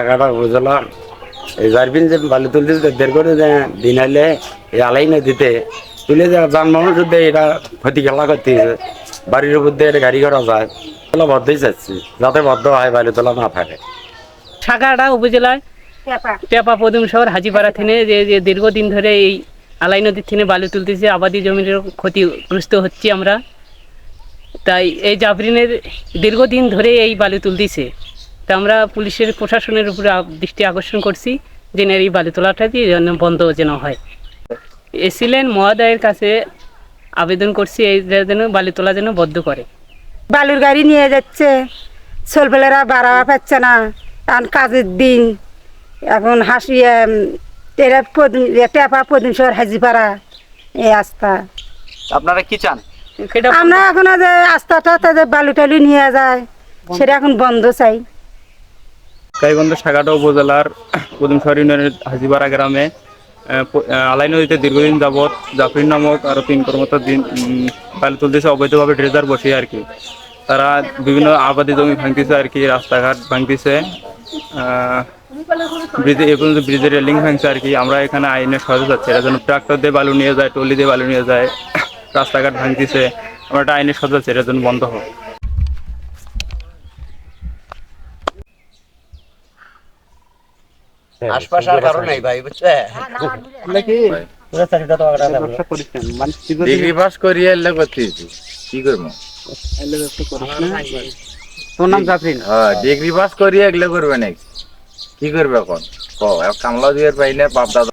টাকাটা বুঝলাম এই জারবিন যে বালু তুলতে দেড় করে যে দিন হলে এই আলাই নদীতে তুলে যে যানবাহন শুদ্ধে এটা ক্ষতি খেলা করতেছে বাড়ির উপর দিয়ে এটা গাড়ি করা যায় এগুলো বদ্ধই চাচ্ছি যাতে বদ্ধ হয় বালু তোলা না থাকে। সাগাড়া উপজেলায় টেপা পদুম শহর হাজিপাড়া থেকে যে যে দীর্ঘদিন ধরে এই আলাই নদীর থেকে বালু তুলতেছে আবাদি জমির ক্ষতিগ্রস্ত হচ্ছি আমরা। তাই এই জাবরিনের দীর্ঘদিন ধরে এই বালু তুলতেছে। তা আমরা পুলিশের প্রশাসনের উপরে দৃষ্টি আকর্ষণ করছি যে না এই বালু তোলাটা দিয়ে যেন বন্ধ যেন হয়। এসিলেন মহোদয়ের কাছে আবেদন করছি এই যে যেন বালু তোলা যেন বদ্ধ করে। বালুর গাড়ি নিয়ে যাচ্ছে ছোলপেলেরা বাড়াওয়া পাচ্ছে না এখন কাজের দিন। এখন হাসি এম, এরা পদুম টেপা পদুম শহর হাজিপাড়া এই আস্থা। আপনারা কি চান? সেটা আমরা এখন যে আস্থাটা তাদের বালু টালু নিয়ে যায় সেটা এখন বন্ধ চাই। গাইবন্ধ সাগাটা উপজেলার পদুমশহর ইউনিয়নের হাজিপাড়া গ্রামে আলাই নদীতে দীর্ঘদিন যাবৎ জাফরিন নামক আরও তিন কর্মতার দিন বালু তুলতেছে, অবৈধভাবে ড্রেজার বসিয়ে আর কি। তারা বিভিন্ন আবাদি জমি ভাঙতেছে আর কি, রাস্তাঘাট ভাঙতেছে ব্রিজে, এ পর্যন্ত ব্রিজের রেলিং ভাঙছে আর কি। আমরা এখানে আইনের সহায়তা চাচ্ছি, এরা যেন ট্রাক্টর দিয়ে বালু নিয়ে যায় টলি দিয়ে বালু নিয়ে যায়, রাস্তাঘাট ভাঙতেছে, আমরা একটা আইনের সহায়তা চাচ্ছি এটা যেন বন্ধ হোক। কারণ নাই ভাই বুঝছে ডিগ্রি পাস করিয়ে এলে করতে কি করব? তোর নাম জাফরিন? হ্যাঁ ডিগ্রি পাস করিয়ে এগুলো করবে নাকি? কি করবে এখন? ক এক কামলা দিয়ে পাইলে বাপ দাদা